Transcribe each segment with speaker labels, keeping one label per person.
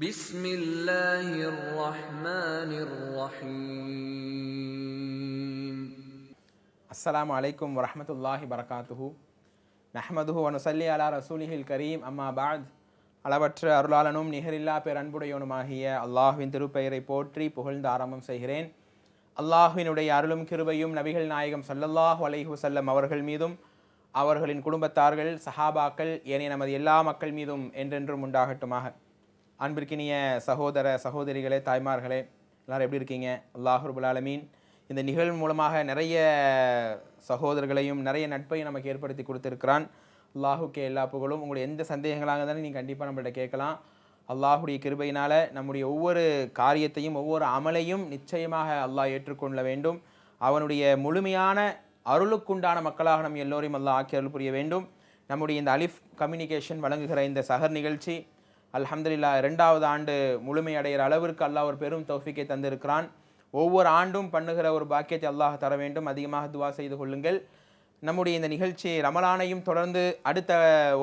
Speaker 1: بسم الله الرحمن الرحيم
Speaker 2: அஸ்ஸலாமு அலைக்கும் வரஹ்மத்துல்லாஹி வரகாத்துஹு நஹ்மதுஹு வனுசல்லி அலா ரசூலிஹில் கரீம் அம்மா பாத் அளவற்ற அருளாளனும் நிகரில்லா பேரன்புடையவனுமாகிய அல்லாஹ்வின் திருப்பெயரை போற்றி புகழ்ந்து ஆரம்பம் செய்கிறேன் அல்லாஹ்வினுடைய அருளும் கிருபையும் நபிகள் நாயகம் ஸல்லல்லாஹு அலைஹி வஸல்லம் அவர்கள் மீதும் அவர்களின் குடும்பத்தார்கள் சஹாபாக்கள் ஏனைய நமது எல்லா மக்கள் மீதும் என்றென்றும் உண்டாகட்டுமாக அன்பிற்கினிய சகோதர சகோதரிகளே தாய்மார்களே எல்லோரும் எப்படி இருக்கீங்க? அல்லாஹ் ஆலமீன். இந்த நிகழ்வு மூலமாக நிறைய சகோதரர்களையும் நிறைய நட்பையும் நமக்கு ஏற்படுத்தி கொடுத்துருக்கிறான். அல்லாஹுக்கே எல்லா புகழும். உங்களுடைய எந்த சந்தேகங்களாக இருந்தாலும் நீங்கள் கண்டிப்பாக நம்மள்கிட்ட கேட்கலாம். அல்லாஹுடைய கிருபையினால் நம்முடைய ஒவ்வொரு காரியத்தையும் ஒவ்வொரு அமலையும் நிச்சயமாக அல்லாஹ் ஏற்றுக்கொள்ள வேண்டும். அவனுடைய முழுமையான அருளுக்குண்டான மக்களாக நம் எல்லோரையும் அல்லாஹ் ஆக்கி அருள் புரிய வேண்டும். நம்முடைய இந்த அலிஃப் கம்யூனிகேஷன் வழங்குகிற இந்த சகர் நிகழ்ச்சி அல்ஹம்துலில்லாஹ் ரெண்டாவது ஆண்டு முழுமையடைகிற அளவிற்கு அல்லாஹ் ஒரு பெரும் தௌஃபிக்கை தந்திருக்கிறான். ஒவ்வொரு ஆண்டும் பண்ணுகிற ஒரு பாக்கியத்தை அல்லாஹ் தர வேண்டும். அதிகமாக துவா செய்து கொள்ளுங்கள். நம்முடைய இந்த நிகழ்ச்சி ரமலானையும் தொடர்ந்து அடுத்த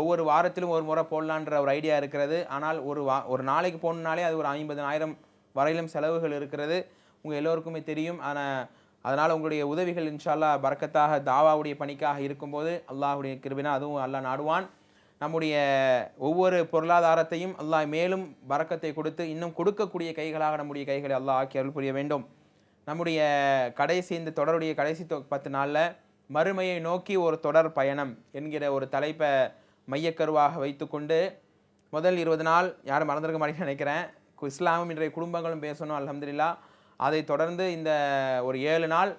Speaker 2: ஒவ்வொரு வாரத்திலும் ஒரு முறை போடலான்ற ஒரு ஐடியா இருக்கிறது. ஆனால் ஒரு வா ஒரு நாளைக்கு போகணுனாலே அது ஒரு ஐம்பதனாயிரம் வரையிலும் செலவுகள் இருக்கிறது. உங்கள் எல்லோருக்குமே தெரியும். ஆனால் அதனால் உங்களுடைய உதவிகள் இன்ஷால்லா பறக்கத்தாக தாவாவுடைய பணிக்காக இருக்கும்போது அல்லாஹுடைய கிருபினா அதுவும் அல்லாஹ் நாடுவான். நம்முடைய ஒவ்வொரு பொருளாதாரத்தையும் அல்லாஹ் மேலும் பறக்கத்தை கொடுத்து இன்னும் கொடுக்கக்கூடிய கைகளாக நம்முடைய கைகளை அல்லாஹ் ஆக்கி அருள் புரிய வேண்டும். நம்முடைய கடைசி இந்த தொடருடைய கடைசி தொ- பத்து நாளில் மறுமையை நோக்கி ஒரு தொடர் பயணம் என்கிற ஒரு தலைப்பை மையக்கருவாக வைத்துக்கொண்டு முதல் இருபது நாள் யாரும் மறந்துருக்க மாட்டேன்னு நினைக்கிறேன். இஸ்லாமும் இன்றைய குடும்பங்களும் பேசணும் அலமதுல்லா அதை தொடர்ந்து இந்த ஒரு ஏழு நாள்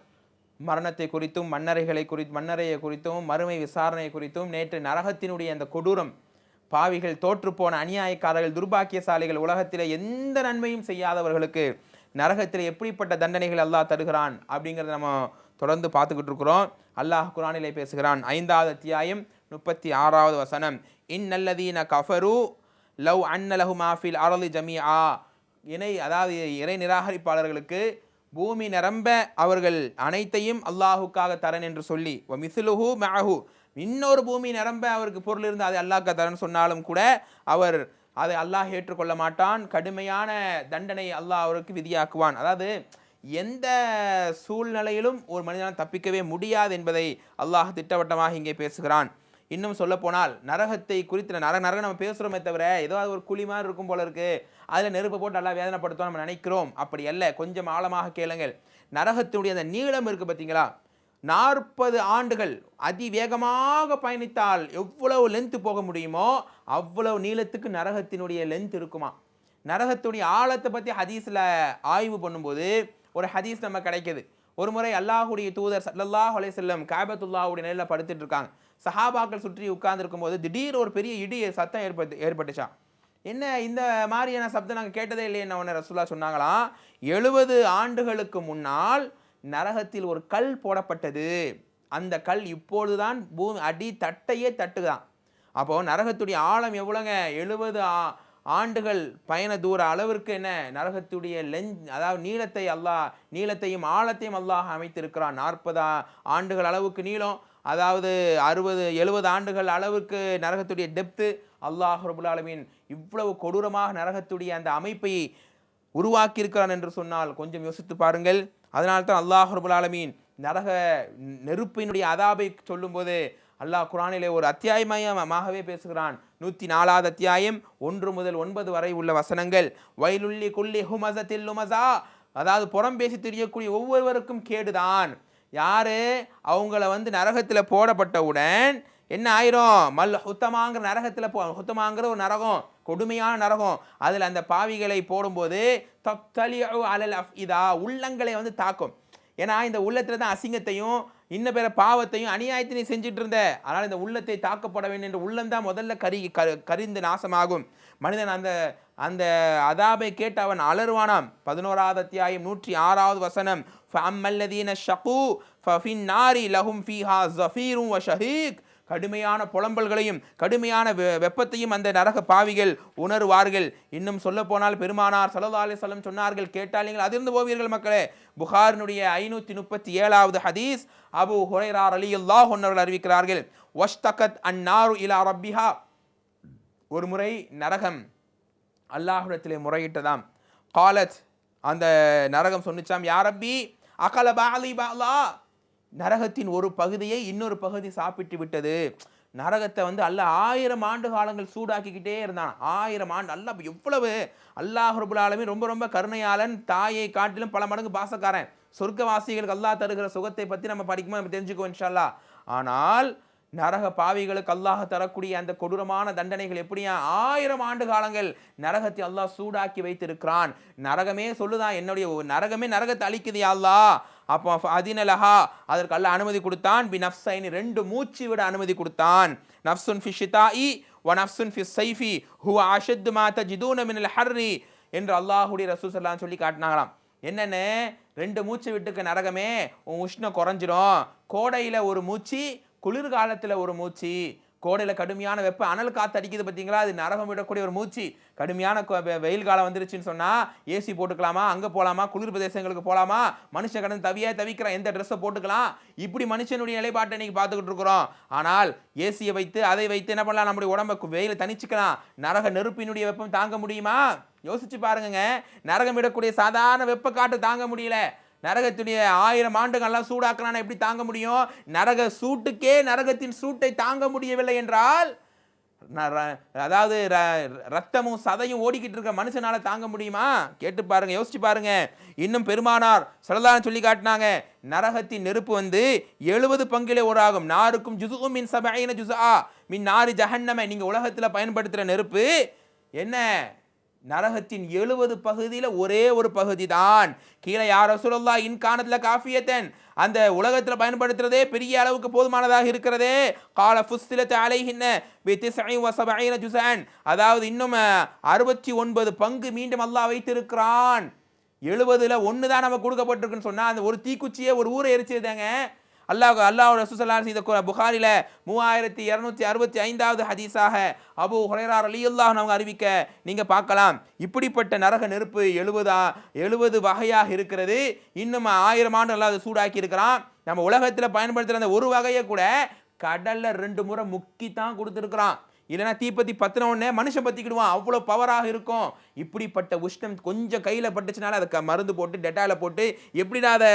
Speaker 2: மரணத்தை குறித்தும் மன்னரைகளை குறித்து மன்னரையை குறித்தும் மறுமை விசாரணை குறித்தும் நேற்று நரகத்தினுடைய அந்த கொடூரம் பாவிகள் தோற்றுப்போன அநியாயக்காரர்கள் துர்பாக்கியசாலிகள் உலகத்தில் எந்த நன்மையும் செய்யாதவர்களுக்கு நரகத்தில் எப்படிப்பட்ட தண்டனைகள் அல்லாஹ் தருகிறான் அப்படிங்கிறத நம்ம தொடர்ந்து பார்த்துக்கிட்டு இருக்கிறோம். அல்லாஹ் குரானிலே பேசுகிறான். ஐந்தாவது அத்தியாயம் முப்பத்தி ஆறாவது வசனம். இன்னல்லதீன கஃபரு லவ் அன்னலஹு மாஃபில் அலோதி ஜமி ஆ இணை அதாவது இறை நிராகரிப்பாளர்களுக்கு பூமி நிரம்ப அவர்கள் அனைத்தையும் அல்லாஹுக்காக தரன் என்று சொல்லி மிசுலுஹு மிஸ்லுஹு இன்னொரு பூமி நிரம்ப அவருக்கு பொருள் இருந்து அதை அல்லாஹ்க்கு தரன் சொன்னாலும் கூட அவர் அதை அல்லாஹ் ஏற்றுக்கொள்ள மாட்டான். கடுமையான தண்டனை அல்லாஹ் அவருக்கு விதியாக்குவான். அதாவது எந்த சூழ்நிலையிலும் ஒரு மனிதனால் தப்பிக்கவே முடியாது என்பதை அல்லாஹ் திட்டவட்டமாக இங்கே பேசுகிறான். இன்னும் சொல்ல போனால் நரகத்தை குறித்து நரக நரகம் நம்ம பேசுகிறோமே தவிர ஏதோ அது ஒரு குழி மாதிரி இருக்கும் போல இருக்கு. அதில் நெருப்பு போட்டு நல்லா வேதனைப்படுத்தோம் நம்ம நினைக்கிறோம். அப்படி அல்ல. கொஞ்சம் ஆழமாக கேளுங்கள். நரகத்தினுடைய அந்த நீளம் இருக்குது பார்த்தீங்களா? நாற்பது ஆண்டுகள் அதிவேகமாக பயணித்தால் எவ்வளவு லென்த்து போக முடியுமோ அவ்வளவு நீளத்துக்கு நரகத்தினுடைய லென்த் இருக்குமா? நரகத்துடைய ஆழத்தை பற்றி ஹதீஸில் ஆய்வு பண்ணும்போது ஒரு ஹதீஸ் நம்ம கிடைக்குது. ஒரு முறை அல்லாஹுடைய தூதர் சல்லல்லாஹ் அலே செல்லம் காபத்துல்லாவுடைய நிலையில் படுத்துட்டு இருக்காங்க. சஹாபாக்கள் சுற்றி உட்கார்ந்துருக்கும் போது திடீர் ஒரு பெரிய இடி சத்தம் ஏற்பட்டு ஏற்பட்டுச்சான் என்ன இந்த மாதிரியான சப்தம் நாங்கள் கேட்டதே இல்லையே என்ன ஒன்று ரசுல்லா சொன்னாங்களாம்? எழுபது ஆண்டுகளுக்கு முன்னால் நரகத்தில் ஒரு கல் போடப்பட்டது. அந்த கல் இப்பொழுதுதான் பூமி அடி தட்டையே தட்டுதான். அப்போது நரகத்துடைய ஆழம் எவ்வளோங்க எழுபது ஆண்டுகள் பயண தூர அளவிற்கு என்ன? நரகத்துடைய லெஞ்ச் அதாவது நீளத்தை அல்லாஹ் நீளத்தையும் ஆழத்தையும் அல்லாஹ் அமைத்திருக்கிறான். நாற்பதா ஆண்டுகள் அளவுக்கு நீளம். அதாவது அறுபது எழுபது ஆண்டுகள் அளவுக்கு நரகத்துடைய டெப்த்து அல்லாஹ் ரபுல் ஆலமீன் இவ்வளவு கொடூரமாக நரகத்துடைய அந்த அமைப்பை உருவாக்கியிருக்கிறான் என்று சொன்னால் கொஞ்சம் யோசித்து பாருங்கள். அதனால்தான் அல்லாஹ் ரபுல் ஆலமீன் நரக நெருப்பினுடைய அதாபை சொல்லும்போது அல்லாஹ் குரானிலே ஒரு அத்தியாயமயமாகவே பேசுகிறான். நூற்றி நாலாவது அத்தியாயம் ஒன்று முதல் ஒன்பது வரை உள்ள வசனங்கள். வயலுள்ளி குள்ளி ஹுமசத்தில் லுமசா அதாவது புறம் பேசி தெரியக்கூடிய ஒவ்வொருவருக்கும் கேடுதான். யார்? அவங்கள வந்து நரகத்தில் போடப்பட்டவுடன் என்ன ஆயிரும்? மல் ஹுத்தமாங்கிற நரகத்தில் போ ஹுத்தமாங்கிற ஒரு நரகம் கொடுமையான நரகம். அதில் அந்த பாவிகளை போடும்போது தப்தலியு அலல் அஃப் இதா உள்ளங்களை வந்து தாக்கும். ஏன்னா இந்த உள்ளத்தில் தான் அசிங்கத்தையும் இன்ன பிற பாவத்தையும் அநியாயத்தையும் செஞ்சுட்டு இருந்த. அதனால் இந்த உள்ளத்தை தாக்கப்பட வேண்டும் என்ற உள்ளம் தான் முதல்ல கரி கரு கரிந்து நாசமாகும். மனிதன் அந்த அந்த அதாபை கேட்டு அவன் அலறுவானாம். பதினோராவது அத்தியாயம் நூற்றி ஆறாவது வசனம். ஃபம்மல்லதீன ஷகு ஃபஃபின் நாரி லஹும் ஃபீஹா ஜஃபீரும் வ ஷஹீக் கடுமையான புலம்பல்களையும் கடுமையான வெ- வெப்பத்தையும் அந்த நரக பாவிகள் உணருவார்கள். இன்னும் சொல்ல போனால் பெருமானார் சலதா அலைஹி சொன்னார்கள் கேட்டால் நீங்கள் அதிர்ந்து போவீர்கள் மக்களே. புகாரினுடைய ஐநூற்றி முப்பத்தி ஏழாவது ஹதீஸ் அபு ஹுரைரார் அலி அல்லாஹ் ஒன்னவர்கள் அறிவிக்கிறார்கள். ஒஷ்தகத் அந்நாரு இலா ரப்பிஹா. ஒரு முறை நரகம். அல்லாஹுடத்திலே முறையிட்டதாம். காலத் அந்த நரகம் சொன்னிச்சாம் யாரப்பி அகல பாலி பாலா. நரகத்தின் ஒரு பகுதியை இன்னொரு பகுதி சாப்பிட்டு விட்டது. நரகத்தை வந்து அல்ல ஆயிரம் ஆண்டு காலங்கள் சூடாக்கிக்கிட்டே இருந்தான். ஆயிரம் ஆண்டு அல்ல எவ்வளவு? அல்லாஹ் ரொம்ப ரொம்ப கருணையாளன் தாயை காட்டிலும் பல மடங்கு பாசக்காரன். சொர்க்கவாசிகளுக்கு அல்லாஹ் தருகிற சுகத்தை பற்றி நம்ம படிக்கும்போது நம்ம தெரிஞ்சுக்குவோம் இன்ஷால்லா ஆனால் நரக பாவிகளுக்கு அல்லாஹ் தரக்கூடிய அந்த கொடூரமான தண்டனைகள் எப்படியா? ஆயிரம் ஆண்டு காலங்கள் நரகத்தை அல்லாஹ் சூடாக்கி வைத்திருக்கிறான். நரகமே சொல்லுதான் என்னுடைய நரகமே நரகத்தை அழிக்குது அல்லாஹ்? அப்போ அதினலஹா அதற்கு அல்ல அனுமதி கொடுத்தான். பி நஃப்சைனி ரெண்டு மூச்சு விட அனுமதி கொடுத்தான். நஃப்சுன் ஃபி ஷிதாஇ ஒ நஃப்சுன் ஃபி சைஃபி ஹு அஷத் மாத ஜிதூன மினல் ஹர்ரி என்று அல்லாஹுடைய ரசூசல்லாம் சொல்லி காட்டினாங்களாம் என்னென்னு? ரெண்டு மூச்சு விட்டுக்க நரகமே உன் உஷ்ணம் குறைஞ்சிரும். கோடையில் ஒரு மூச்சு குளிர்காலத்தில் ஒரு மூச்சு கோடையில் கடுமையான வெப்ப அனல் காற்று அடிக்குது பார்த்தீங்களா அது நரகம் விடக்கூடிய ஒரு மூச்சு. கடுமையான வெ- வெயில் காலம் வந்துருச்சுன்னு சொன்னால் ஏசி போட்டுக்கலாமா? அங்கே போகலாமா குளிர் பிரதேசங்களுக்கு போகலாமா மனுஷன் கடந்து தவியே தவிக்கிறான் எந்த ட்ரெஸ்ஸை போட்டுக்கலாம்? இப்படி மனுஷனுடைய நிலைப்பாட்டை இன்னைக்கு பார்த்துக்கிட்டு இருக்கிறோம். ஆனால் ஏசியை வைத்து அதை வைத்து என்ன பண்ணலாம்? நம்முடைய உடம்பை வெயில தணிச்சுக்கலாம். நரக நெருப்பினுடைய வெப்பம் தாங்க முடியுமா? யோசிச்சு பாருங்க நரகம் விடக்கூடிய சாதாரண வெப்ப காட்டு தாங்க முடியல. நரகத்துடைய ஆயிரம் ஆண்டுகள்லாம் சூடாக்கலாம் எப்படி தாங்க முடியும்? நரக சூட்டுக்கே நரகத்தின் சூட்டை தாங்க முடியவில்லை என்றால் ர- அதாவது ர- ரத்தமும் சதையும் ஓடிக்கிட்டு இருக்க மனுஷனால தாங்க முடியுமா? கேட்டு பாருங்க யோசிச்சு பாருங்க. இன்னும் பெருமானார் சொல்லலாம் சொல்லி காட்டினாங்க. நரகத்தின் நெருப்பு வந்து எழுபது பங்கிலே ஒரு நாருக்கும் ஜுசுகும் மின் சபையின ஜுசா மின் நாறு ஜஹன்னமை. நீங்க உலகத்தில் பயன்படுத்துகிற நெருப்பு என்ன? நரகத்தின் எழுபது பகுதியில் ஒரே ஒரு பகுதி தான் கீழே யார் ரசூலுல்லா இன்கானத்தில் காஃபியத்தன். அந்த உலகத்தில் பயன்படுத்துறதே பெரிய அளவுக்கு போதுமானதாக இருக்கிறதே. கால ஃபுஸ்திலத்து அலைஹின்ன வித்திசை ஜுசான் அதாவது இன்னும் அறுபத்தி ஒன்பது பங்கு மீண்டும் அல்லாஹ் வைத்திருக்கிறான். எழுபதில் ஒன்று தான் நம்ம கொடுக்கப்பட்டிருக்குன்னு சொன்னால் அந்த ஒரு தீக்குச்சியே ஒரு ஊரை எரிச்சிருந்தாங்க அல்லாஹ் அல்லாஹ் ரசூசல்லாம் செய்த புகாரில் புகாரில மூவாயிரத்தி இரநூத்தி அறுபத்தி ஐந்தாவது ஹதீஸாக அபு ஹுரேரார் அலியுல்லாஹ் அவங்க அறிவிக்க நீங்க பார்க்கலாம். இப்படிப்பட்ட நரக நெருப்பு எழுபதா எழுபது வகையாக இருக்கிறது. இன்னும் ஆயிரம் ஆண்டு அல்லாஹ் அதை சூடாக்கி இருக்கிறான். நம்ம உலகத்தில் பயன்படுத்துகிற அந்த ஒரு வகையை கூட கடலில் ரெண்டு முறை முக்கி தான் கொடுத்துருக்குறான். இல்லைன்னா தீப்பத்தி பத்தின உடனே மனுஷன் பற்றிக்கிடுவான் அவ்வளோ பவராக இருக்கும். இப்படிப்பட்ட உஷ்ணம் கொஞ்சம் கையில் பட்டுச்சுனால அதுக்கு மருந்து போட்டு டெட்டாயில் போட்டு எப்படிடா அதை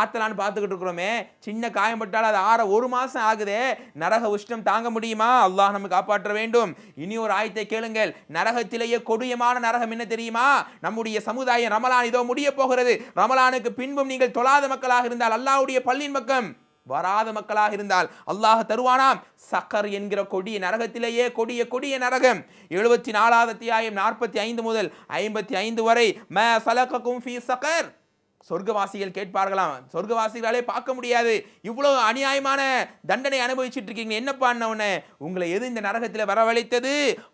Speaker 2: ஆற்றலான்னு பார்த்துக்கிட்டு இருக்கிறோமே. சின்ன காயம் பட்டால் அது ஆற ஒரு மாதம் ஆகுதே. நரக உஷ்ணம் தாங்க முடியுமா? அல்லாஹ் நம்ம காப்பாற்ற வேண்டும். இனி ஒரு ஆயத்தை கேளுங்கள். நரகத்திலேயே கொடியமான நரகம் என்ன தெரியுமா? நம்முடைய சமுதாயம் ரமலான் இதோ முடிய போகிறது. ரமலானுக்கு பின்பும் நீங்கள் தொழாத மக்களாக இருந்தால் அல்லாஹ்வுடைய பள்ளியின் பக்கம் வராத மக்களாக இருந்தால் அல்லாஹ் தருவானாம். சக்கர் என்கிற கொடிய நரகத்திலேயே கொடிய கொடிய நரகம். எழுபத்தி நாலாவது அத்தியாயம் நாற்பத்தி ஐந்து முதல் ஐம்பத்தி ஐந்து வரை ம சலகக்கும் ஃபீ சக்கர். சொர்க்கவாசிகள் கேட்பார்களாம். சொர்க்கவாசிகளாலே பார்க்க முடியாது. இவ்வளோ அநியாயமான தண்டனை அனுபவிச்சுட்டு இருக்கீங்க. என்ன பண்ணவனே உங்களை எது இந்த நரகத்தில் வரவழைத்தது?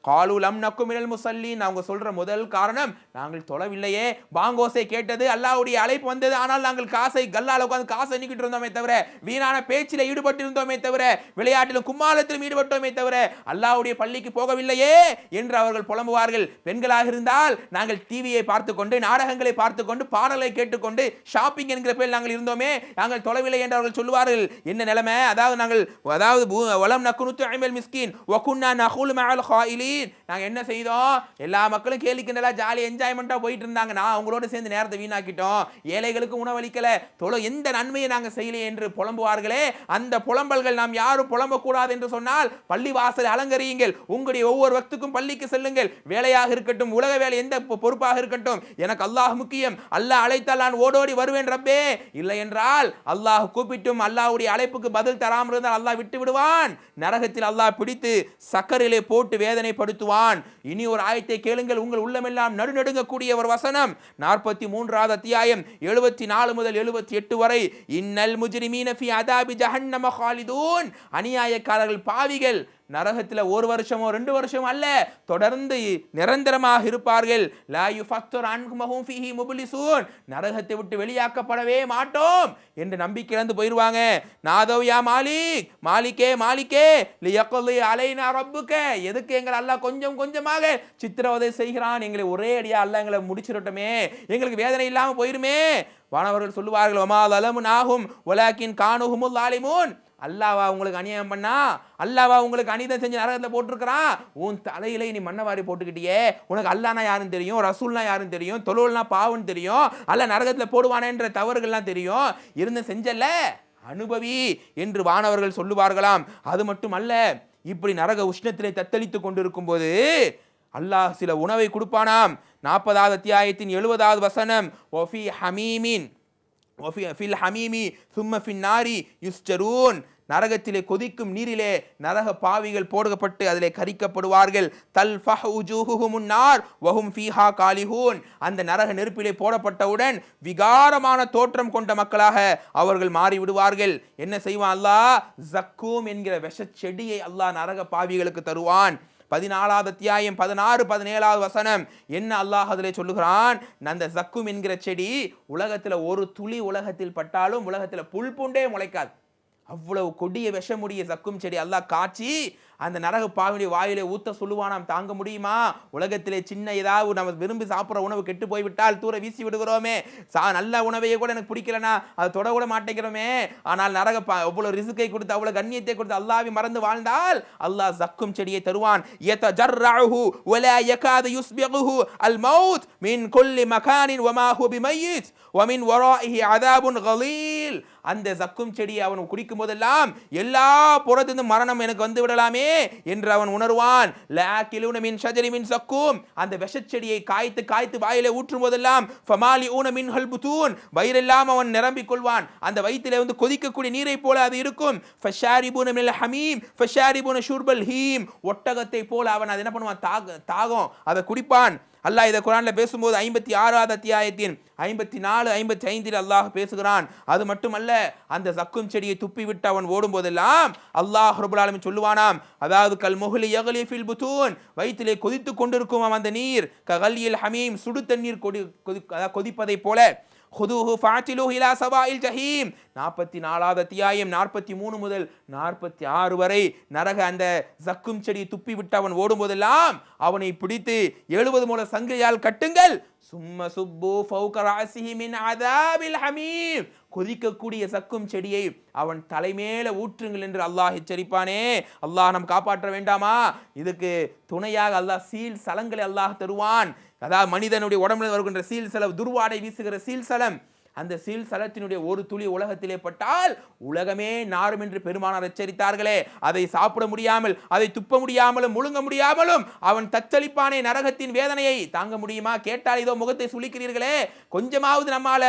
Speaker 2: காலுலம் நக்குமிழல் முசல்லின். அவங்க சொல்ற முதல் காரணம் நாங்கள் தொலைவில்லையே. பாங்கோசை கேட்டது அல்லாவுடைய அழைப்பு வந்தது. ஆனால் நாங்கள் காசை கல்லால் உட்காந்து காசை எண்ணிக்கிட்டு இருந்தோமே தவிர வீணான பேச்சில் ஈடுபட்டு இருந்தோமே தவிர விளையாட்டிலும் கும்மாலத்திலும் ஈடுபட்டோமே தவிர அல்லாவுடைய பள்ளிக்கு போகவில்லையே என்று அவர்கள் புலம்புவார்கள். பெண்களாக இருந்தால் நாங்கள் டிவியை பார்த்து கொண்டு நாடகங்களை பார்த்து கொண்டு பாடலை கேட்டுக்கொண்டு ஷாப்பிங் என்கிற பேர் நாங்கள் இருந்தோமே நாங்கள் தொலைவில்லை என்று அவர்கள் சொல்லுவார்கள். என்ன நிலைமை? அதாவது நாங்கள் அதாவது வளம் வலம் நக்குனுத்து ஐமேல் மிஸ்கின் ஒகுன்னா நகுல் மேல் ஹாயிலீன் நாங்கள் என்ன செய்தோம்? எல்லா மக்களும் கேள்விக்கு நல்லா ஜாலி என்ஜாய்மெண்ட்டாக போயிட்டு இருந்தாங்க. நான் அவங்களோட சேர்ந்து நேரத்தை வீணாக்கிட்டோம். ஏழைகளுக்கு உணவளிக்கல. தொலை எந்த நன்மையை நாங்கள் செய்யலையே என்று புலம்புவார்களே. அந்த புலம்பல்கள் நாம் யாரும் புலம்பக்கூடாது என்று சொன்னால் பள்ளி வாசலை அலங்கரியுங்கள். உங்களுடைய ஒவ்வொரு வக்துக்கும் பள்ளிக்கு செல்லுங்கள். வேலையாக இருக்கட்டும் உலக வேலை எந்த பொறுப்பாக இருக்கட்டும். எனக்கு அல்லாஹ் முக்கியம். அல்லாஹ் அழைத்தால் நான் ஓடோடி வருவேன் ரப்பே. இல்லை என்றால் அல்லாஹ் கூப்பிட்டும் அல்லாஹ்வுடைய அழைப்புக்கு பதில் தராமல் இருந்தால் அல்லாஹ் விட்டு விடுவான். நரகத்தில் அல்லாஹ் பிடித்து சக்கரிலே போட்டு வேதனைப்படுத்துவான். இனி ஒரு ஆயத்தை கேளுங்கள். உங்கள் உள்ளமெல்லாம் நடுநடுங்கக்கூடிய ஒரு வசனம். நாற்பத்தி மூன்றாவது அத்தியாயம் எழுபத்தி நாலு முதல் எழுபத்தி எட்டு வரை இன்னல் முஜிரிமீனஃபி அதாபி ஜஹன்னம ஹாலிதூன். அநியாயக்காரர்கள் பாவிகள் நரகத்தில் ஒரு வருஷமோ ரெண்டு வருஷமோ அல்ல. தொடர்ந்து நிரந்தரமாக இருப்பார்கள். லா யுஃபத்துர் அன்ஹுமஹும் ஃபீஹி முப்லிசூன். நரகத்தை விட்டு வெளியாக்கப்படவே மாட்டோம் என்று நம்பிக்கை இழந்து போயிடுவாங்க நாதவ் யா மாலிக் மாலிக்கே மாலிக்கே லியக்கொல்லி அலைனா ரப்புக்க. எதுக்கு எங்களை அல்லாஹ் கொஞ்சம் கொஞ்சமாக சித்திரவதை செய்கிறான்? எங்களை ஒரே அடியாக அல்ல எங்களை முடிச்சிடட்டுமே. எங்களுக்கு வேதனை இல்லாமல் போயிருமே. வானவர்கள் சொல்லுவார்கள் ஒமா லலமு நாகும் ஒலாக்கின் காணுகுமுல் ஆலிமூன் அல்லாவா உங்களுக்கு அநியாயம் பண்ணா? அல்லாவா உங்களுக்கு அநீதம் செஞ்சு நரகத்தில் போட்டிருக்கிறான்? உன் தலையில நீ மண்ணவாரி போட்டுக்கிட்டியே. உனக்கு அல்லானா யாருன்னு தெரியும்? ரசூல்னா யாருன்னு தெரியும்? தொழுவல்னா பாவன்னு தெரியும்? அல்ல நரகத்தில் போடுவானேன்ற தவறுகள்லாம் தெரியும்? இருந்த செஞ்சல அனுபவி என்று வானவர்கள் சொல்லுவார்களாம். அது மட்டுமல்ல இப்படி நரக உஷ்ணத்திலே தத்தளித்து கொண்டிருக்கும் போது அல்லாஹ் சில உணவை கொடுப்பானாம். நாற்பதாவது அத்தியாயத்தின் எழுபதாவது வசனம் ஒஃபி ஹமீமின் ஒஃபி ஃபில் ஹமீமி சும்ம ஃபின் நாரி யுஸ்டரூன் நரகத்திலே கொதிக்கும் நீரிலே நரக பாவிகள் போடப்பட்டு அதிலே கரிக்கப்படுவார்கள். தல் ஃபஹ் வஹும் ஃபீஹா காலிஹூன். அந்த நரக நெருப்பிலே போடப்பட்டவுடன் விகாரமான தோற்றம் கொண்ட மக்களாக அவர்கள் மாறிவிடுவார்கள். என்ன செய்வான் அல்லாஹ்? ஜக்கூம் என்கிற விஷச் செடியை அல்லாஹ் நரக பாவிகளுக்கு தருவான். பதினாலாவது அத்தியாயம் பதினாறு பதினேழாவது வசனம். என்ன அல்லாஹ் அதில் சொல்லுகிறான்? அந்த ஜக்கும் என்கிற செடி உலகத்தில் ஒரு துளி உலகத்தில் பட்டாலும் உலகத்தில் புல் பூண்டே முளைக்காது. அவ்வளவு கொடிய விஷமுடிய சக்கும் செடி அல்லாஹ் காய்ச்சி அந்த நரக பாவினுடைய வாயிலே ஊத்த சொல்லுவானாம் தாங்க முடியுமா? உலகத்திலே சின்ன ஏதாவது நம்ம விரும்பி சாப்பிட்ற உணவு கெட்டு போய்விட்டால் தூர வீசி விடுகிறோமே. சா நல்ல உணவையே கூட எனக்கு பிடிக்கலனா அதை தொட கூட மாட்டேங்கிறோமே. ஆனால் நரக பா அவ்வளோ ரிசுக்கை கொடுத்து அவ்வளோ கண்ணியத்தை கொடுத்து அல்லாவி மறந்து வாழ்ந்தால் அல்லாஹ் சக்கும் செடியை தருவான். ஏத்த ஜர்ராஹு ஒல யகாது யுஸ்பியகுஹு அல் மவுத் மின் கொல்லி மகானின் ஒமாஹு பிமையித் ஒமின் வராஹி அதாபுன் கலீல். அந்த சக்கும் செடியை அவன் குடிக்கும் போதெல்லாம் எல்லா புறத்திலிருந்து மரணம் எனக்கு வந்து விடலாமே. என்று அவன் உணர்வான். லாக்கிலூன மின் ஷஜரி சக்கும். அந்த விஷச்செடியை காய்த்து காய்த்து வாயிலே ஊற்றும் போதெல்லாம் ஃபமாலி ஊன மின் ஹல்புதூன். வயிறெல்லாம் அவன் நிரம்பிக் கொள்வான். அந்த வயிற்றிலே வந்து கொதிக்கக்கூடிய நீரை போல அது இருக்கும். ஃபஷாரிபூன மில் ஹமீம் ஃபஷாரிபூன ஷூர்பல் ஹீம். ஒட்டகத்தை போல அவன் அது என்ன பண்ணுவான்? தாகம். அதை குடிப்பான். அல்லாஹ் இதை குரானில் பேசும்போது ஐம்பத்தி ஆறாவது அத்தியாயத்தின் ஐம்பத்தி நாலு ஐம்பத்தி ஐந்தில் அல்லாஹ் பேசுகிறான். அது மட்டுமல்ல அந்த சக்கும் செடியை துப்பி விட்டு அவன் ஓடும்போதெல்லாம் அல்லாஹ் ரபுல் சொல்லுவானாம் அதாவது கல் முகலி யகலி ஃபில் புத்தூன் வயிற்றிலே கொதித்து கொண்டிருக்கும் அந்த நீர் ககல்யில் ஹமீம் சுடு தண்ணீர் கொடி கொதி அதாவது கொதிப்பதைப் போல ஹுதுஹு ஃபாட்டிலு இலா இல் ஜஹீம் நாற்பத்தி நாலாவது அத்தியாயம் நாற்பத்தி மூணு முதல் நாற்பத்தி ஆறு வரை நரக அந்த சக்கும் செடி துப்பி விட்டு அவன் ஓடும்போதெல்லாம் அவனை பிடித்து எழுபது மூல சங்கையால் கட்டுங்கள். சும்ம சுப்பு ஃபௌகராசிஹிமின் அதாபில் ஹமீம். கொதிக்கக்கூடிய சக்கும் செடியை அவன் தலைமேல ஊற்றுங்கள் என்று அல்லாஹ் எச்சரிப்பானே. அல்லாஹ் நம் காப்பாற்ற வேண்டாமா? இதுக்கு துணையாக அல்லாஹ் சீல் சலங்களை அல்லாஹ் தருவான். அதாவது மனிதனுடைய உடம்புல வருகின்ற சீல் சலம் துர்வாடை வீசுகிற சீல் சலம் அந்த சீல் சலத்தினுடைய ஒரு துளி உலகத்திலே பட்டால் உலகமே நாரும் என்று பெருமானார் எச்சரித்தார்களே. அதை சாப்பிட முடியாமல் அதை துப்ப முடியாமலும் முழுங்க முடியாமலும் அவன் தத்தளிப்பானே நரகத்தின் வேதனையை தாங்க முடியுமா? கேட்டால் இதோ முகத்தை சுளிக்கிறீர்களே. கொஞ்சமாவது நம்மால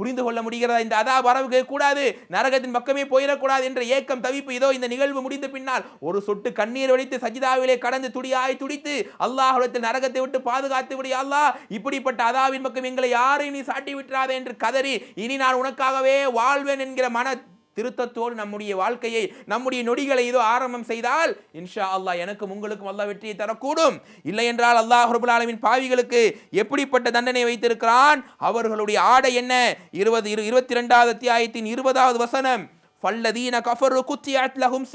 Speaker 2: புரிந்து கொள்ள முடிகிறதா? இந்த அதா வரவு கூடாது நரகத்தின் பக்கமே போயிடக்கூடாது என்ற ஏக்கம் தவிப்பு. இதோ இந்த நிகழ்வு முடிந்த பின்னால் ஒரு சொட்டு கண்ணீர் வடித்து சஜிதாவிலே கடந்து துடியாய் துடித்து அல்லாஹுடத்தில் நரகத்தை விட்டு பாதுகாத்து விடிய அல்லாஹ். இப்படிப்பட்ட அதாவின் பக்கம் எங்களை யாரையும் நீ சாட்டி விட்டுறாதே என்று கதறி இனி நான் உனக்காகவே வாழ்வேன் என்கிற மன திருத்தத்தோடு நம்முடைய வாழ்க்கையை நம்முடைய நொடிகளை ஏதோ ஆரம்பம் செய்தால் இன்ஷா அல்லாஹ் எனக்கும் உங்களுக்கும் அல்லாஹ் வெற்றியை தரக்கூடும். இல்லை என்றால் அல்லாஹ் ரபுல் ஆலமின் பாவிகளுக்கு எப்படிப்பட்ட தண்டனை வைத்திருக்கிறான்? அவர்களுடைய ஆடை என்ன? இருபது இரு இருபத்தி ரெண்டாவது அத்தியாயத்தின் இருபதாவது வசனம் ஃபல்லதீன கஃபரு குத்தியாத் லஹும்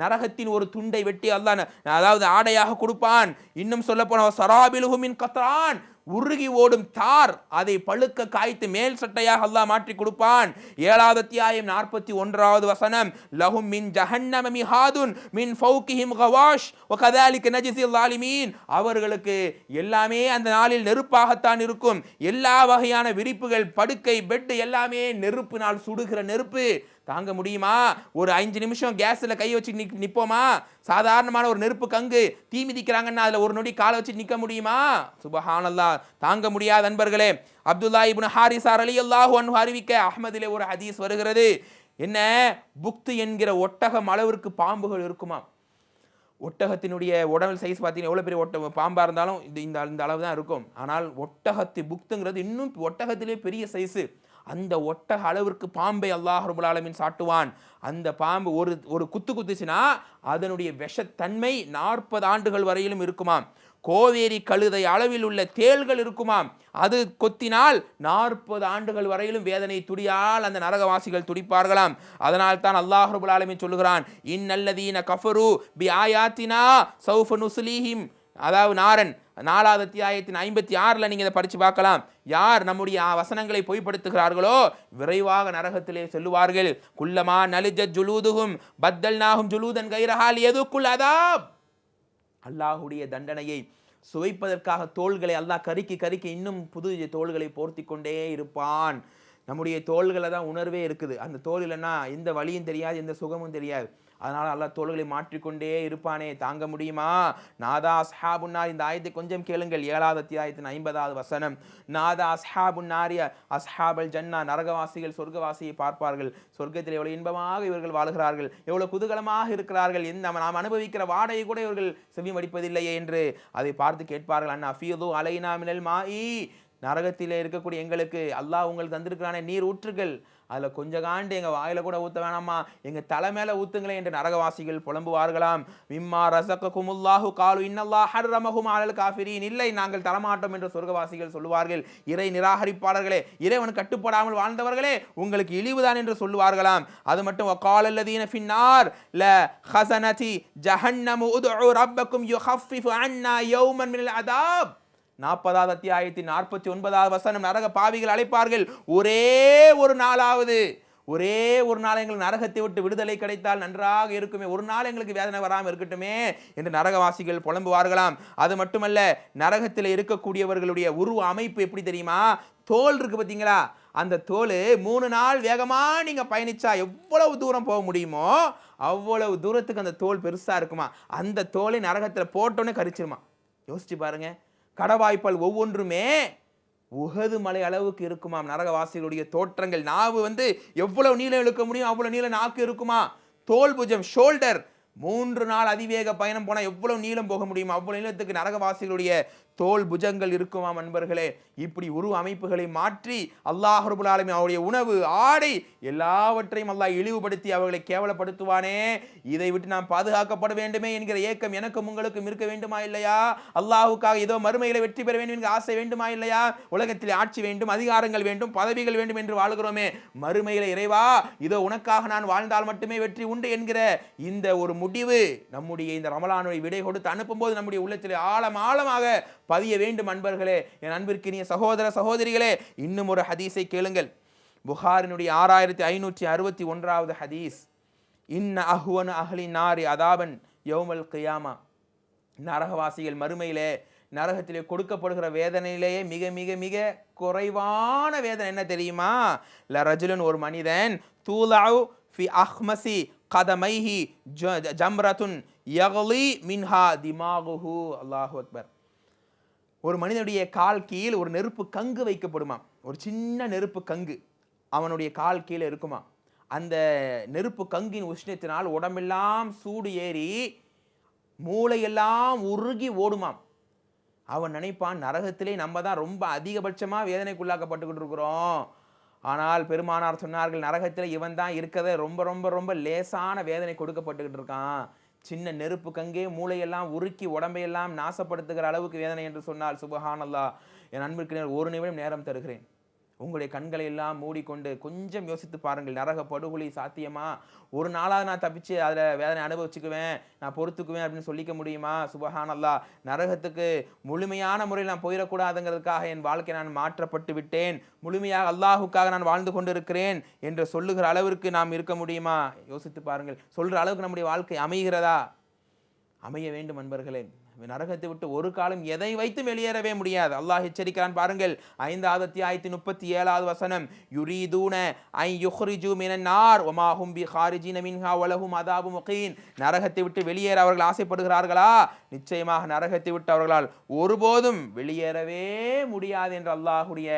Speaker 2: நரகத்தின் ஒரு துண்டை வெட்டி அல்லாஹ் அதாவது ஆடையாக கொடுப்பான். இன்னும் சொல்ல போன சராபிலுகுமின் கத்ரான். உருகி ஓடும் தார் அதை பழுக்க காய்த்து மேல் சட்டையாக அல்லா மாற்றி கொடுப்பான். ஏழாவது அத்தியாயம் நாற்பத்தி ஒன்றாவது வசனம். லஹும் மின் ஜஹன்னம மிஹாதுன் மின் ஃபௌகிஹிம் கவாஷ் ஒகதாலிக்கு நஜிசில் லாலிமீன் அவர்களுக்கு எல்லாமே அந்த நாளில் நெருப்பாகத்தான் இருக்கும். எல்லா வகையான விரிப்புகள் படுக்கை பெட்டு எல்லாமே நெருப்பினால் சுடுகிற நெருப்பு. தாங்க முடியுமா? ஒரு அஞ்சு நிமிஷம் கேஸில் கை வச்சு நிக் நிற்போமா சாதாரணமான ஒரு நெருப்பு கங்கு தீ மிதிக்கிறாங்கன்னா அதில் ஒரு நொடி காலை வச்சு நிற்க முடியுமா? சுபஹானல்லா தாங்க முடியாத நண்பர்களே. அப்துல்லா இப்னு ஹாரிசார் அலி அல்லாஹு அன்ஹு அறிவிக்க அஹ்மதிலே ஒரு ஹதீஸ் வருகிறது. என்ன? புக்து என்கிற ஒட்டகம் அளவிற்கு பாம்புகள் இருக்குமா? ஒட்டகத்தினுடைய உடல் சைஸ் பார்த்தீங்கன்னா எவ்வளோ பெரிய ஒட்ட பாம்பாக இருந்தாலும் இது இந்த இந்த அளவு தான் இருக்கும். ஆனால் ஒட்டகத்து புக்துங்கிறது இன்னும் ஒட்டகத்திலே பெரிய சைஸு அந்த ஒட்டக அளவிற்கு பாம்பை அல்லாஹ் ரபுல் சாட்டுவான். அந்த பாம்பு ஒரு ஒரு குத்து குத்துச்சுன்னா அதனுடைய விஷத்தன்மை நாற்பது ஆண்டுகள் வரையிலும் இருக்குமாம். கோவேரி கழுதை அளவில் உள்ள தேள்கள் இருக்குமாம். அது கொத்தினால் நாற்பது ஆண்டுகள் வரையிலும் வேதனை துடியால் அந்த நரகவாசிகள் துடிப்பார்களாம். அதனால் தான் அல்லாஹ் ரபுல் ஆலமீன் சொல்லுகிறான் இன்னல்லதீன கஃபரு பி ஆயாத்தினா சௌஃப நுஸ்லீஹிம் அதாவது நாரன் நாலாவது அத்தியாயத்தின் ஐம்பத்தி ஆறில் நீங்கள் இதை படித்து பார்க்கலாம். யார் நம்முடைய வசனங்களை பொய்ப்படுத்துகிறார்களோ விரைவாக நரகத்திலே செல்லுவார்கள். குல்லமா நலிஜ ஜுலூதுகும் பத்தல் நாகும் ஜுலூதன் கைரஹால் எதுக்குள் அதாப்? அல்லாஹுடைய தண்டனையை சுவைப்பதற்காக தோள்களை அல்லாஹ் கருக்கி கருக்கி இன்னும் புது தோள்களை போர்த்தி கொண்டே இருப்பான். நம்முடைய தோள்களை தான் உணர்வே இருக்குது. அந்த தோல் இல்லைன்னா எந்த வழியும் தெரியாது எந்த சுகமும் தெரியாது. அதனால் அல்லா தோள்களை மாற்றிக்கொண்டே இருப்பானே. தாங்க முடியுமா? நாதா அஸ்ஹாபுன்னார் இந்த ஆயத்தை கொஞ்சம் கேளுங்கள். ஏழாவது அத்தியாயத்தின் ஐம்பதாவது வசனம். நாதா அஸ்ஹாபுன்னாரிய அஸ்ஹாபல் ஜன்னா. நரகவாசிகள் சொர்க்கவாசியை பார்ப்பார்கள். சொர்க்கத்தில் எவ்வளோ இன்பமாக இவர்கள் வாழ்கிறார்கள். எவ்வளோ குதூகலமாக இருக்கிறார்கள். எந்த நாம் அனுபவிக்கிற வாடகை கூட இவர்கள் செவி மடிப்பதில்லையே என்று அதை பார்த்து கேட்பார்கள். அண்ணா ஃபியதோ அலைனா மினல் மாஇ. நரகத்தில் இருக்கக்கூடிய எங்களுக்கு அல்லாஹ் உங்களுக்கு தந்திருக்கிறானே நீர் ஊற்றுகள் அதில் கொஞ்ச காண்டு எங்கள் வாயில் கூட ஊற்ற வேணாமா? எங்கள் தலை மேலே ஊத்துங்களே என்று நரகவாசிகள் புலம்புவார்களாம். மிம்மா ரசக்க குமுல்லாஹு காலு இன்னல்லா ஹர் ரமஹும் காஃபிரின். இல்லை நாங்கள் தரமாட்டோம் என்று சொர்க்கவாசிகள் சொல்லுவார்கள். இறை நிராகரிப்பாளர்களே இறைவன் கட்டுப்படாமல் வாழ்ந்தவர்களே உங்களுக்கு இழிவுதான் என்று சொல்லுவார்களாம். அது மட்டும் காலல்லதீன ஃபின்னார் ல ஹசனதி ஜஹன்னமு உதுஉ ரப்பக்கும் யுஹஃபிஃபு அன்னா யௌமன் மினல் அதாப். நாற்பதாவது அத்தியாயத்தின் நாற்பத்தி ஒன்பதாவது வசனம் நரக பாவிகள் அழைப்பார்கள். ஒரே ஒரு நாளாவது. ஒரே ஒரு நாள் எங்களுக்கு நரகத்தை விட்டு விடுதலை கிடைத்தால் நன்றாக இருக்குமே. ஒரு நாள் எங்களுக்கு வேதனை வராமல் இருக்கட்டுமே என்று நரகவாசிகள் புலம்புவார்களாம். அது மட்டுமல்ல நரகத்தில் இருக்கக்கூடியவர்களுடைய உருவ அமைப்பு எப்படி தெரியுமா? தோல் இருக்கு பார்த்தீங்களா? அந்த தோல் மூணு நாள் வேகமாக நீங்கள் பயணித்தா எவ்வளவு தூரம் போக முடியுமோ அவ்வளவு தூரத்துக்கு அந்த தோல் பெருசாக இருக்குமா? அந்த தோலை நரகத்தில் போட்டோன்னே கரிச்சிருமா? யோசிச்சு பாருங்கள் கடவாய்ப்பால் ஒவ்வொன்றுமே உகது மலை அளவுக்கு இருக்குமாம். நரகவாசிகளுடைய தோற்றங்கள். நாவு வந்து எவ்வளவு நீளம் இழுக்க முடியும் அவ்வளவு நீளம் நாக்கு இருக்குமா? தோல் புஜம் ஷோல்டர் மூன்று நாள் அதிவேக பயணம் போனால் எவ்வளவு நீளம் போக முடியும்? அவ்வளவு நீளத்துக்கு நரகவாசிகளுடைய தோல் புஜங்கள் இருக்குமாம் அன்பர்களே. இப்படி உருவ அமைப்புகளை மாற்றி அல்லாஹ் அவருடைய உணவு ஆடை எல்லாவற்றையும் அல்லாஹ் இழிவுபடுத்தி அவர்களை கேவலப்படுத்துவானே. இதை விட்டு நாம் பாதுகாக்கப்பட வேண்டுமே என்கிற ஏக்கம் எனக்கும் உங்களுக்கும் இருக்க வேண்டுமா இல்லையா? அல்லாஹுக்காக ஏதோ மறுமையில வெற்றி பெற வேண்டும் என்கிற ஆசை வேண்டுமா இல்லையா? உலகத்தில் ஆட்சி வேண்டும் அதிகாரங்கள் வேண்டும் பதவிகள் வேண்டும் என்று வாழ்கிறோமே. மறுமையில இறைவா இதோ உனக்காக நான் வாழ்ந்தால் மட்டுமே வெற்றி உண்டு என்கிற இந்த ஒரு முடிவு நம்முடைய இந்த ரமலானுடைய விடை கொடுத்து அனுப்பும்போது நம்முடைய உள்ளத்தில் ஆழம் ஆழமாக பதிய வேண்டும் அன்பர்களே. என் அன்பிற்கினிய சகோதர சகோதரிகளே இன்னும் ஒரு ஹதீஸை கேளுங்கள். புகாரினுடைய ஆறாயிரத்தி ஐநூற்றி அறுபத்தி ஒன்றாவது ஹதீஸ். இன்ன அஹ்வன் அஹ்லி நாரி அதாபன் யௌமல் கியாமா. நரகவாசிகள் மறுமையிலே நரகத்திலே கொடுக்கப்படுகிற வேதனையிலேயே மிக மிக மிக குறைவான வேதனை என்ன தெரியுமா? ல ரஜுலன் ஒரு மனிதன் தூலாவ் ஃபி அஹ்மசி கதமைஹி ஜ- ஜம்ரத்துன் யகலி மின்ஹா திமாகுஹு. அல்லாஹு அக்பர். ஒரு மனிதனுடைய கால் கீழ் ஒரு நெருப்பு கங்கு வைக்கப்படுமா? ஒரு சின்ன நெருப்பு கங்கு அவனுடைய கால் கீழே இருக்குமா? அந்த நெருப்பு கங்கின் உஷ்ணத்தினால் உடம்பெல்லாம் சூடு ஏறி மூளையெல்லாம் உருகி ஓடுமாம். அவன் நினைப்பான் நரகத்திலே நம்ம தான் ரொம்ப அதிகபட்சமாக வேதனைக்குள்ளாக்கப்பட்டுக்கிட்டு இருக்கிறோம். ஆனால் பெருமானார் சொன்னார்கள் நரகத்தில் இவன் தான் இருக்கிறத ரொம்ப ரொம்ப ரொம்ப லேசான வேதனை கொடுக்கப்பட்டுக்கிட்டு இருக்கான். சின்ன நெருப்பு கங்கே மூளையெல்லாம் உருக்கி உடம்பையெல்லாம் நாசப்படுத்துகிற அளவுக்கு வேதனை என்று சொன்னால் சுபஹானல்லா என் அன்பிற்கு ஒரு நிமிடம் நேரம் தருகிறேன். உங்களுடைய கண்களை எல்லாம் மூடிக்கொண்டு கொஞ்சம் யோசித்து பாருங்கள். நரக படுகொலை சாத்தியமா? ஒரு நாளாவது நான் தப்பிச்சு அதில் வேதனை அனுபவிச்சுக்குவேன் நான் பொறுத்துக்குவேன் அப்படின்னு சொல்லிக்க முடியுமா? சுபஹானல்லா. அல்லாஹ் நரகத்துக்கு முழுமையான முறையில் நான் போயிடக்கூடாதுங்கிறதுக்காக என் வாழ்க்கை நான் மாற்றப்பட்டு விட்டேன். முழுமையாக அல்லாஹுக்காக நான் வாழ்ந்து கொண்டிருக்கிறேன் என்று சொல்லுகிற அளவிற்கு நாம் இருக்க முடியுமா? யோசித்து பாருங்கள். சொல்கிற அளவுக்கு நம்முடைய வாழ்க்கை அமைகிறதா? அமைய வேண்டும் அன்பர்களே. நரகத்தை விட்டு ஒரு காலம் எதை வைத்து வெளியேறவே முடியாது. அல்லாஹ் எச்சரிக்கிறான் பாருங்கள். ஐந்தாவது அத்தியாயத்தி முப்பத்தி ஏழாவது வசனம். யுரீதூன ஐ யுஹ்ரிஜு மினன் நார் ஒமாஹும் பி ஹாரிஜின மின்ஹா உலகும் அதாபு முகீன். நரகத்தை விட்டு வெளியேற அவர்கள் ஆசைப்படுகிறார்களா? நிச்சயமாக நரகத்தை விட்டு அவர்களால் ஒருபோதும் வெளியேறவே முடியாது என்று அல்லாஹுடைய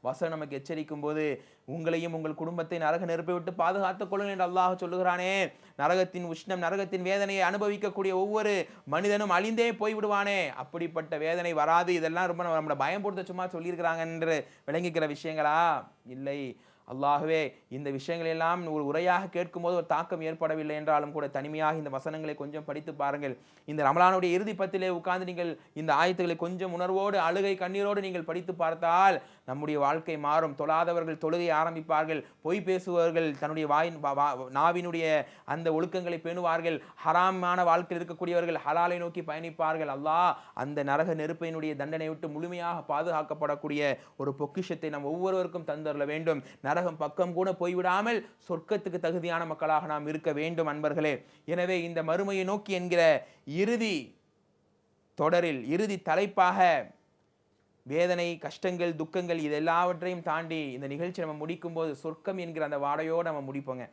Speaker 2: வசனம் நமக்கு எச்சரிக்கும் போது உங்களையும் உங்கள் குடும்பத்தை நரக நெருப்பை விட்டு பாதுகாத்துக் கொள்ளுங்கள் என்று அல்லாஹ் சொல்லுகிறானே. நரகத்தின் உஷ்ணம் நரகத்தின் வேதனையை அனுபவிக்கக்கூடிய ஒவ்வொரு மனிதனும் அழிந்தே போய்விடுவானே. அப்படிப்பட்ட வேதனை வராது. இதெல்லாம் ரொம்ப நம்ம நம்மளை பயப்படுத்த சும்மா சொல்லியிருக்கிறாங்க என்று விளங்கிக்கிற விஷயங்களா? இல்லை. அல்லாகவே இந்த விஷயங்கள் எல்லாம் ஒரு உரையாக கேட்கும்போது ஒரு தாக்கம் ஏற்படவில்லை என்றாலும் கூட தனிமையாக இந்த வசனங்களை கொஞ்சம் படித்து பாருங்கள். இந்த ரமலானுடைய இறுதி பத்திலே உட்கார்ந்து நீங்கள் இந்த ஆயத்துக்களை கொஞ்சம் உணர்வோடு அழுகை கண்ணீரோடு நீங்கள் படித்து பார்த்தால் நம்முடைய வாழ்க்கை மாறும். தொழாதவர்கள் தொழுகை ஆரம்பிப்பார்கள். பொய் பேசுபவர்கள் தன்னுடைய வாயின் வா- நாவினுடைய அந்த ஒழுக்கங்களை பேணுவார்கள். ஹராமான வாழ்க்கையில் இருக்கக்கூடியவர்கள் ஹலாலை நோக்கி பயணிப்பார்கள். அல்லாஹ் அந்த நரக நெருப்பினுடைய தண்டனை விட்டு முழுமையாக பாதுகாக்கப்படக்கூடிய ஒரு பொக்கிஷத்தை நம் ஒவ்வொருவருக்கும் தந்தரல வேண்டும். நரகம் பக்கம் கூட போய்விடாமல் சொர்க்கத்துக்கு தகுதியான மக்களாக நாம் இருக்க வேண்டும் அன்பர்களே. எனவே இந்த மறுமையை நோக்கி என்கிற இறுதி தொடரில் இறுதி தலைப்பாக வேதனை கஷ்டங்கள் துக்கங்கள் இது எல்லாவற்றையும் தாண்டி இந்த நிகழ்ச்சி நம்ம முடிக்கும் போது சொர்க்கம் என்கிற அந்த வாடையோடு நம்ம முடிப்போங்க.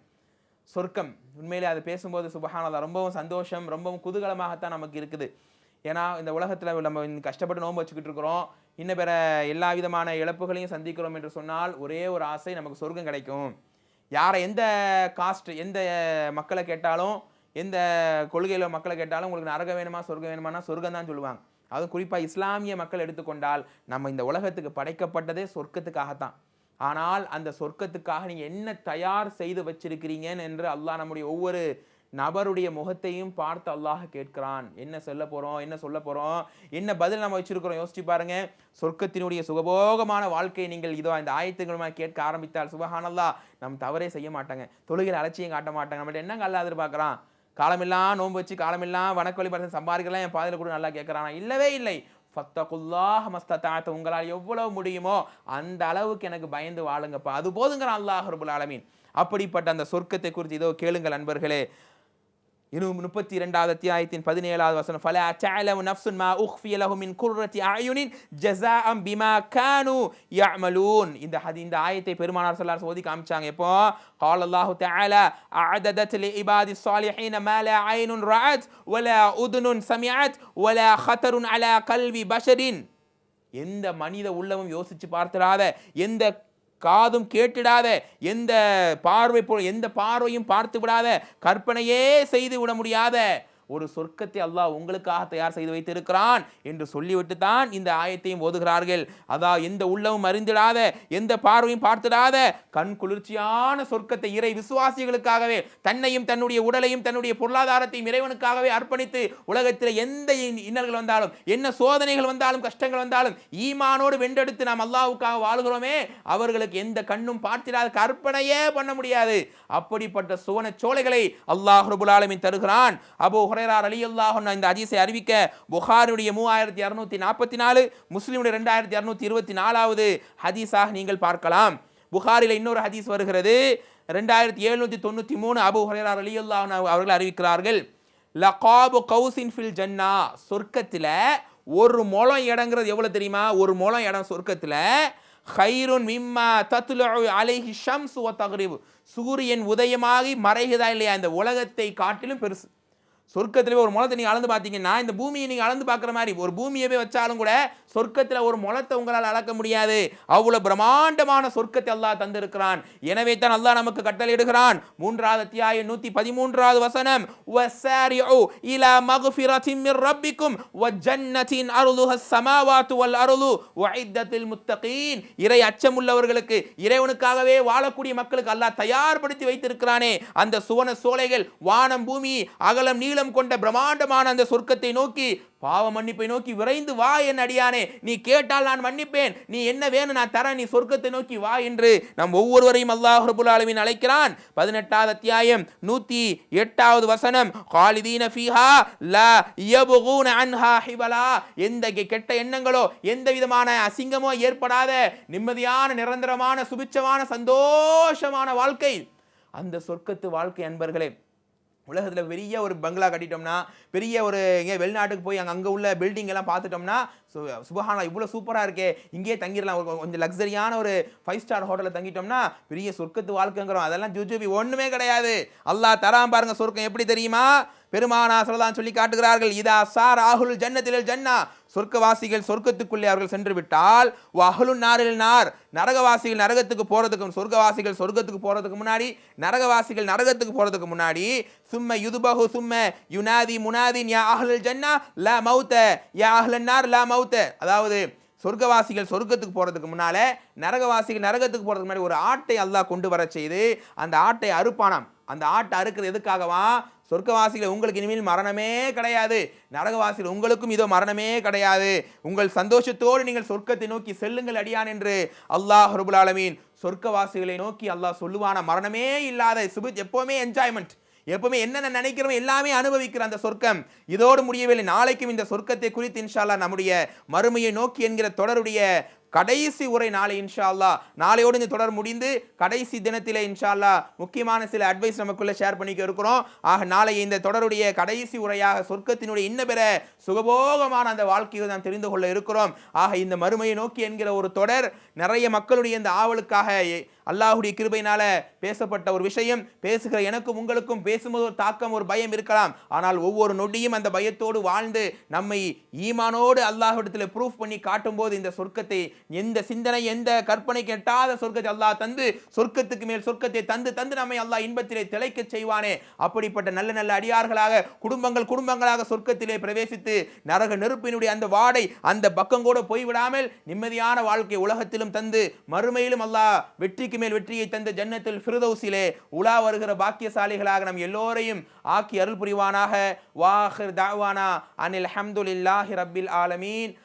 Speaker 2: சொர்க்கம் உண்மையிலே அது பேசும்போது சுபஹானல்லா ரொம்பவும் சந்தோஷம் ரொம்பவும் குதூகலமாகத்தான் நமக்கு இருக்குது. ஏன்னா இந்த உலகத்தில் நம்ம கஷ்டப்பட்டு நோன்பு வச்சுக்கிட்டு இருக்கிறோம். இன்னும் பிற எல்லா விதமான இழப்புகளையும் சந்திக்கிறோம் என்று சொன்னால் ஒரே ஒரு ஆசை நமக்கு சொர்க்கம் கிடைக்கும். யாரை எந்த காஸ்ட் எந்த மக்களை கேட்டாலும் எந்த கொள்கையில் மக்களை கேட்டாலும் உங்களுக்கு நரகம் வேணுமா சொர்க்கம் வேணுமானா சொர்க்கம் தான் சொல்லுவாங்க. அதுவும் குறிப்பாக இஸ்லாமிய மக்கள் எடுத்துக்கொண்டால் நம்ம இந்த உலகத்துக்கு படைக்கப்பட்டதே சொர்க்கத்துக்காகத்தான். ஆனால் அந்த சொர்க்கத்துக்காக நீங்கள் என்ன தயார் செய்து வச்சிருக்கிறீங்கன்னு என்று அல்லாஹ் நம்முடைய ஒவ்வொரு நபருடைய முகத்தையும் பார்த்து அல்லாஹ் கேட்கிறான். என்ன சொல்ல போகிறோம் என்ன சொல்ல போகிறோம் என்ன பதில் நம்ம வச்சுருக்கிறோம்? யோசிச்சு பாருங்க. சொர்க்கத்தினுடைய சுகபோகமான வாழ்க்கையை நீங்கள் இதோ இந்த ஆயத்துங்களுமா கேட்க ஆரம்பித்தால் சுபஹானல்லா நம்ம தவறே செய்ய மாட்டாங்க. தொழுகிற அலட்சியம் காட்ட மாட்டாங்க. நம்மள்ட்ட என்ன அல்லா எதிர்பார்க்குறான் காலமெல்லாம் நோன்பு வச்சு காலமெல்லாம் வணக்க பரிசு சம்பாதிக்கலாம் என் பாதையில் கூட நல்லா கேட்குறானா. இல்லவே இல்லை. ஃபத்தகுல்லாஹ் மஸ்தத்தாத்த உங்களால் எவ்வளவு முடியுமோ அந்த அளவுக்கு எனக்கு பயந்து வாழுங்கப்பா. அது போதுங்கிறான் அல்லாஹ் ரபுல் ஆலமீன். அப்படிப்பட்ட அந்த சொர்க்கத்தை குறித்து இதோ கேளுங்கள் நண்பர்களே இன்னும் முப்பத்தி இரண்டாவது அத்தியாயத்தின் பதினேழாவது வசனம் ஃபலா தஅலமு நஃப்சுன் மா உக்ஃபிய லஹும் மின் குர்ரத்தி அயுனின் ஜஸாஅம் பிமா கானு யஅமலூன் இந்த ஹதி இந்த ஆயத்தை பெருமானார் ஸல்லல்லாஹு அலைஹி ஓதி காமிச்சாங்க எப்போ قال الله تعالى أعددت لعباد الصالحين ما لا عين رأت ولا أذن سمعت ولا خطر على قلب بشر எந்த மனித உள்ளமும் யோசிச்சு பார்த்திடாத எந்த காதும் கேட்டிடாத எந்த பார்வை எந்த பார்வையும் பார்த்து விடாத கற்பனையே செய்து விட முடியாத ஒரு சொர்க்கத்தை அல்லாஹ் உங்களுக்காக தயார் செய்து வைத்திருக்கிறான் என்று சொல்லிவிட்டு தான் இந்த ஆயத்தையும் ஓதுகிறார்கள். அதா எந்த உள்ளமும் அறிந்திடாத எந்த பார்வையும் பார்த்திடாத கண் குளிர்ச்சியான சொர்க்கத்தை இறை விசுவாசிகளுக்காகவே தன்னையும் தன்னுடைய உடலையும் தன்னுடைய பொருளாதாரத்தையும் இறைவனுக்காகவே அர்ப்பணித்து உலகத்தில் எந்த இன்னல்கள் வந்தாலும் என்ன சோதனைகள் வந்தாலும் கஷ்டங்கள் வந்தாலும் ஈமானோடு வென்றெடுத்து நாம் அல்லாவுக்காக வாழ்கிறோமே அவர்களுக்கு எந்த கண்ணும் பார்த்திடாத கற்பனையே பண்ண முடியாது. அப்படிப்பட்ட சுவன சோலைகளை அல்லாஹ் ரபுல் ஆலமின் தருகிறான். அபோ ஹுரேரார் அலி அன்ஹு இந்த அதிசை அறிவிக்க புகாருடைய மூவாயிரத்தி இரநூத்தி நாற்பத்தி நாலு முஸ்லீமுடைய ரெண்டாயிரத்தி இரநூத்தி இருபத்தி நாலாவது ஹதீஸாக நீங்கள் பார்க்கலாம். புகாரில் இன்னொரு ஹதீஸ் வருகிறது. ரெண்டாயிரத்தி எழுநூற்றி தொண்ணூற்றி மூணு அபு ஹுரேரார் அலி அன்ஹு அவர்கள் அறிவிக்கிறார்கள். லகாபு கவுசின் ஃபில் ஜன்னா சொர்க்கத்தில் ஒரு முளம் இடங்கிறது எவ்வளோ தெரியுமா? ஒரு முளம் இடம் சொர்க்கத்தில். ஹைருன் மிம்மா தத்துலு அலைஹி ஷம்ஸ் ஒ தகரிவு சூரியன் உதயமாகி மறைகுதா இல்லையா? இந்த உலகத்தை காட்டிலும் பெருசு. சொர்க்கத்திலே ஒரு முளத்தை நீங்கள் அளந்து பார்த்தீங்கன்னா இந்த பூமியை நீங்கள் அளந்து பார்க்குற மாதிரி ஒரு பூமியவே வச்சாலும் கூட சொர்க்கத்தில் ஒரு முளத்தை உங்களால் அளக்க முடியாது. அவ்வளோ பிரம்மாண்டமான சொர்க்கத்தை அல்லாஹ் தந்திருக்கிறான். எனவே தான் அல்லாஹ் நமக்கு கட்டளையிடுகிறான். மூன்றாவது அத்தியாயம் நூற்றி பதிமூன்றாவது வசனம் வசாரிஉ இலா மக்ஃபிரத்தின் ரப்பிக்கும் வ ஜன்னத்தின் அருளுஹ சமாவாத்து வல் அருளு வைத்தத்தில் முத்தகீன். இறை அச்சமுள்ளவர்களுக்கு இறைவனுக்காகவே வாழக்கூடிய மக்களுக்கு அல்லாஹ் தயார்படுத்தி வைத்திருக்கிறானே. அந்த சுவன சோலைகள் வானம் பூமி அகலம் நீளம் கொண்ட பிரம்மாண்டமான அந்த சொர்க்கத்தை நோக்கி பாவ மன்னிப்பை நோக்கி விரைந்து வா என் அடியானே. நீ கேட்டால் நான் மன்னிப்பேன். நீ என்ன வேணும் நான் தரேன். நீ சொர்க்கத்தை நோக்கி வா என்று நம் ஒவ்வொருவரையும் அல்லாஹ் ரபுல் ஆலமீன் அழைக்கிறான். பதினெட்டாவது அத்தியாயம் நூத்தி எட்டாவது வசனம். காலிதீன ஃபீஹா லா யபுகூன அன்ஹா ஹிபலா. எந்த கெட்ட எண்ணங்களோ எந்த விதமான அசிங்கமோ ஏற்படாத நிம்மதியான நிரந்தரமான சுபிச்சமான சந்தோஷமான வாழ்க்கை. அந்த சொர்க்கத்து வாழ்க்கை அன்பர்களே உலகத்தில் பெரிய ஒரு பங்களா கட்டிட்டோம்னா பெரிய ஒரு எங்கே வெளிநாட்டுக்கு போய் அங்கே அங்கே உள்ள பில்டிங் எல்லாம் பார்த்துட்டோம்னா சு சுபஹானா இவ்வளோ சூப்பராக இருக்கே. இங்கேயே தங்கிடலாம். கொஞ்சம் லக்ஸரியான ஒரு ஃபைவ் ஸ்டார் ஹோட்டலில் தங்கிட்டோம்னா பெரிய சொர்க்கத்து வாழ்க்கைங்கிறோம் அதெல்லாம் ஜுஜுபி ஒன்றுமே கிடையாது. அல்லாஹ் தரான் பாருங்க சொர்க்கம் எப்படி தெரியுமா? பெருமானா சொல்லதான் சொல்லி காட்டுகிறார்கள் இதா சார் ஆகுல் ஜன்னத்தில் ஜன்னா. சொர்க்கவாசிகள் சொர்க்கத்துக்குள்ளே அவர்கள் சென்று விட்டால் வஹலுன் நாரில் நார். நரகவாசிகள் நரகத்துக்கு போகிறதுக்கு சொர்க்கவாசிகள் சொர்க்கத்துக்கு போறதுக்கு முன்னாடி நரகவாசிகள் நரகத்துக்கு போறதுக்கு முன்னாடி சும்ம யுதுபகு சும்ம யுனாதி முனாதின் யா அஹ்லல் ஜன்னா ல மௌத்த. யா அஹ்லன் நார் ல மௌத்த. அதாவது சொர்க்கவாசிகள் சொர்க்கத்துக்கு போகிறதுக்கு முன்னால நரகவாசிகள் நரகத்துக்கு போகிறதுக்கு முன்னாடி ஒரு ஆட்டை அல்லாஹ் கொண்டு வர செய்து அந்த ஆட்டை அறுப்பானாம். அந்த ஆட்டை அறுக்கிறது எதுக்காகவா? சொர்க்கவாசிகள் உங்களுக்கு இனிமேல் மரணமே கிடையாது. நரகவாசிகள் உங்களுக்கும் இதோ மரணமே கிடையாது. உங்கள் சந்தோஷத்தோடு நீங்கள் சொர்க்கத்தை நோக்கி செல்லுங்கள் அடியான் என்று அல்லாஹ் ரபுல் ஆலமீன் சொர்க்கவாசிகளை நோக்கி அல்லாஹ் சொல்லுவான? மரணமே இல்லாத சுபித் எப்போவுமே என்ஜாய்மெண்ட் எப்பவுமே என்னென்ன நினைக்கிறோம் எல்லாமே அனுபவிக்கிற அந்த சொர்க்கம். இதோடு முடியவில்லை. நாளைக்கும் இந்த சொர்க்கத்தை குறித்து இன்ஷால்லா நம்முடைய மறுமையை நோக்கி என்கிற தொடருடைய கடைசி உரை நாளை இன்ஷா அல்லா நாளையோடு இந்த தொடர் முடிந்து கடைசி தினத்திலே இன்ஷா அல்லாஹ் முக்கியமான சில அட்வைஸ் நமக்குள்ளே ஷேர் பண்ணிக்க இருக்கிறோம். ஆக நாளை இந்த தொடருடைய கடைசி உரையாக சொர்க்கத்தினுடைய இன்ன பெற சுகபோகமான அந்த வாழ்க்கையை நாம் தெரிந்து கொள்ள இருக்கிறோம். ஆக இந்த மறுமையை நோக்கி என்கிற ஒரு தொடர் நிறைய மக்களுடைய இந்த ஆவலுக்காக அல்லாஹுடைய கிருபையினால பேசப்பட்ட ஒரு விஷயம். பேசுகிற எனக்கும் உங்களுக்கும் பேசும்போது ஒரு தாக்கம் ஒரு பயம் இருக்கலாம். ஆனால் ஒவ்வொரு நொடியும் அந்த பயத்தோடு வாழ்ந்து நம்மை ஈமானோடு அல்லாஹ்விடத்தில் ப்ரூஃப் பண்ணி காட்டும்போது இந்த சொர்க்கத்தை எந்த சிந்தனை எந்த கற்பனை கெட்டாத சொர்க்கத்தை அல்லாஹ் தந்து சொர்க்கத்துக்கு மேல் சொர்க்கத்தை தந்து தந்து நம்மை அல்லாஹ் இன்பத்திலே திளைக்க செய்வானே. அப்படிப்பட்ட நல்ல நல்ல அடியார்களாக குடும்பங்கள் குடும்பங்களாக சொர்க்கத்திலே பிரவேசித்து நரக நெருப்பினுடைய அந்த வாடை அந்த பக்கம் கூட போய்விடாமல் நிம்மதியான வாழ்க்கை உலகத்திலும் தந்து மறுமையிலும் அல்லாஹ் வெற்றிக்கு மேல் வெற்றியை தந்த ஜன்னத்தில் ஃபிரதௌசிலே உலா வருகிற பாக்கியசாலிகளாக நம் எல்லோரையும் ஆக்கி அருள் புரிவானாக. வாஹிர் தாவானா அனில் அஹமதுல்லாஹி ரப்பில் ஆலமீன்.